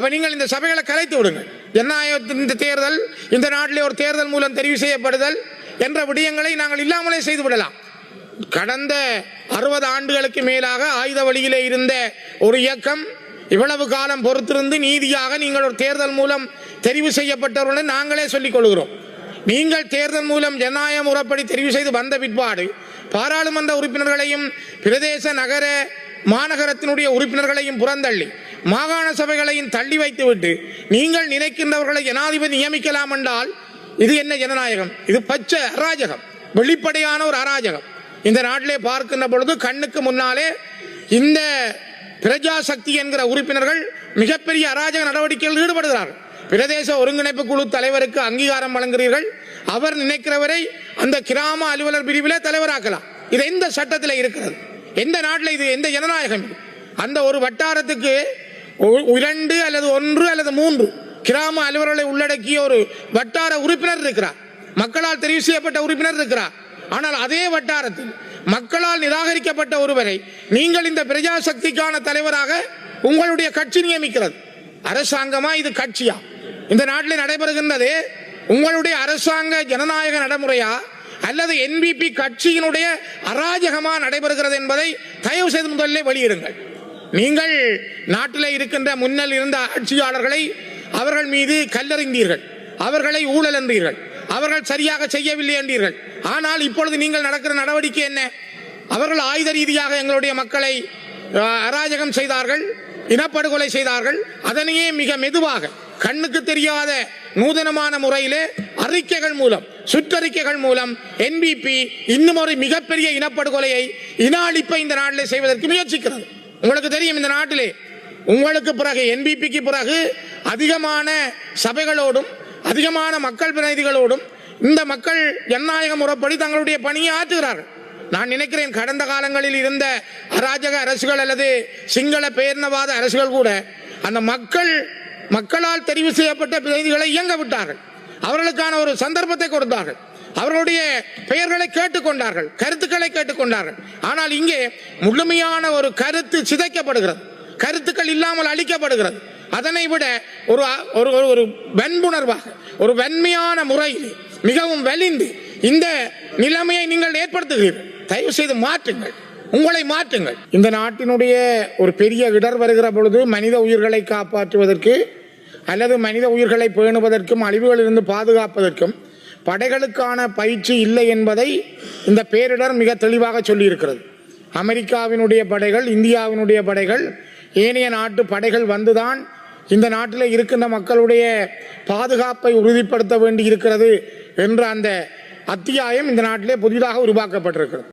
அப்ப நீங்கள் இந்த சபைகளை கலைத்து விடுங்கள். ஜனநாயகத்தின் இந்த தேர்தல்? இந்த நாட்டிலே ஒரு தேர்தல் மூலம் தெரிவு செய்யப்படுதல் என்ற விடயங்களை நாங்கள் இல்லாமலே செய்து விடலாம். கடந்த அறுபது ஆண்டுகளுக்கு மேலாக ஆயுத வழியிலே இருந்த ஒரு இயக்கம் இவ்வளவு காலம் பொறுத்திருந்து நீதியாக நீங்கள் ஒரு தேர்தல் மூலம் தெரிவு செய்யப்பட்டவர்களை நாங்களே சொல்லிக் கொள்கிறோம். நீங்கள் தேர்தல் மூலம் ஜனநாயக முறைப்படி தெரிவு செய்து வந்த பிற்பாடு பாராளுமன்ற உறுப்பினர்களையும் பிரதேச நகர மாநகரத்தினுடைய உறுப்பினர்களையும் புறந்தள்ளி மாகாண சபைகளையும் தள்ளி வைத்துவிட்டு நீங்கள் நினைக்கின்றவர்களை ஜனாதிபதி நியமிக்கலாம் என்றால் இது என்ன ஜனநாயகம்? இது பச்சை அராஜகம் வெளிப்படையான ஒரு அராஜகம். இந்த நாட்டிலே பார்க்கின்ற பொழுது கண்ணுக்கு முன்னாலே இந்த பிரஜா சக்தி என்கிற உறுப்பினர்கள் மிகப்பெரிய அராஜக நடவடிக்கையில் ஈடுபடுகிறார்கள். பிரதேச ஒருங்கிணைப்பு குழு தலைவருக்கு அங்கீகாரம் வழங்குகிறீர்கள். அவர் நினைக்கிறவரை அந்த கிராம அலுவலர் பிரிவிலே தலைவராக்கலாம். இது எந்த சட்டத்தில் இருக்கிறது? எந்த நாட்டில் இது எந்த ஜனநாயகம்? அந்த ஒரு வட்டாரத்துக்கு இரண்டு அல்லது ஒன்று அல்லது மூன்று கிராம அலுவலர்களை உள்ளடக்கிய ஒரு வட்டார உறுப்பினர் இருக்கிறார். மக்களால் தெரிவு செய்யப்பட்ட உறுப்பினர் இருக்கிறார். ஆனால் அதே வட்டாரத்தில் மக்களால் நிராகரிக்கப்பட்ட ஒருவரை நீங்கள் இந்த பிரஜா சக்திக்கான தலைவராக உங்களுடைய கட்சி நியமிக்கிறது. அரசாங்கமா? இது கட்சியா? இந்த நாட்டில் நடைபெறுகின்றது உங்களுடைய அரசாங்க ஜனநாயக நடைமுறையா? அல்லது என்பிபி கட்சியினுடைய அராஜகமா நடைபெறுகிறது என்பதை தயவு செய்து முதலில் வெளியிடுங்கள். நீங்கள் நாட்டில் இருக்கின்ற முன்னல் இருந்த ஆட்சியாளர்களை அவர்கள் மீது கல்லறிந்தீர்கள். அவர்களை ஊழல் என்றீர்கள் அவர்கள் சரியாக செய்யவில்லை என்றீர்கள். ஆனால் இப்பொழுது நீங்கள் நடக்கிற நடவடிக்கை என்ன? அவர்கள் ஆயுத ரீதியாக எங்களுடைய மக்களை அராஜகம் செய்தார்கள் இனப்படுகொலை செய்தார்கள். அதனையே மிக மெதுவாக கண்ணுக்கு தெரியாத நூதனமான முறையிலே அறிக்கைகள் மூலம் சுற்றறிக்கைகள் மூலம் என்பிபி இன்னும் ஒரு மிகப்பெரிய இனப்படுகொலையை இன அழிப்பை இந்த நாளில் செய்வதற்கு முயற்சிக்கிறது. உங்களுக்கு தெரியும் இந்த நாட்டிலே. உங்களுக்கு பிறகு என்பிபிக்கு பிறகு அதிகமான சபைகளோடும் அதிகமான மக்கள் பிரதிநிதிகளோடும் இந்த மக்கள் ஜனநாயக முறைப்படி தங்களுடைய பணியை ஆற்றுகிறார்கள். நான் நினைக்கிறேன் கடந்த காலங்களில் இருந்த அராஜக அரசுகள் அல்லது சிங்கள பேரினவாத அரசுகள் கூட அந்த மக்கள் மக்களால் தெரிவு செய்யப்பட்ட பிரதிநிதிகளை இயங்க விட்டார்கள். அவர்களுக்கான ஒரு சந்தர்ப்பத்தை கொடுத்தார்கள். அவர்களுடைய பெயர்களை கேட்டுக்கொண்டார்கள் கருத்துக்களை கேட்டுக்கொண்டார்கள். ஆனால் இங்கே முழுமையான ஒரு கருத்து சிதைக்கப்படுகிறது. கருத்துக்கள் இல்லாமல் அளிக்கப்படுகிறது அதனை விட ஒரு ஒரு ஒரு- ஒரு வன்புணர்வாக ஒரு வெண்மையான முறையில் மிகவும் வலிந்து இந்த நிலைமையை நீங்கள் ஏற்படுத்துகிறீர்கள். தயவு செய்து மாற்றுங்கள். உங்களை மாற்றுங்கள். இந்த நாட்டினுடைய ஒரு பெரிய இடர் வருகிற பொழுது மனித உயிர்களை காப்பாற்றுவதற்கு அல்லது மனித உயிர்களை பேணுவதற்கும் அழிவுகளிலிருந்து பாதுகாப்பதற்கும் படைகளுக்கான பயிற்சி இல்லை என்பதை இந்த பேரிடர் மிக தெளிவாக சொல்லியிருக்கிறது. அமெரிக்காவினுடைய படைகள் இந்தியாவினுடைய படைகள் ஏனைய நாட்டு படைகள் வந்துதான் இந்த நாட்டில் இருக்கின்ற மக்களுடைய பாதுகாப்பை உறுதிப்படுத்த வேண்டி இருக்கிறது என்ற அந்த அத்தியாயம் இந்த நாட்டிலே புதிதாக உருவாக்கப்பட்டிருக்கிறது.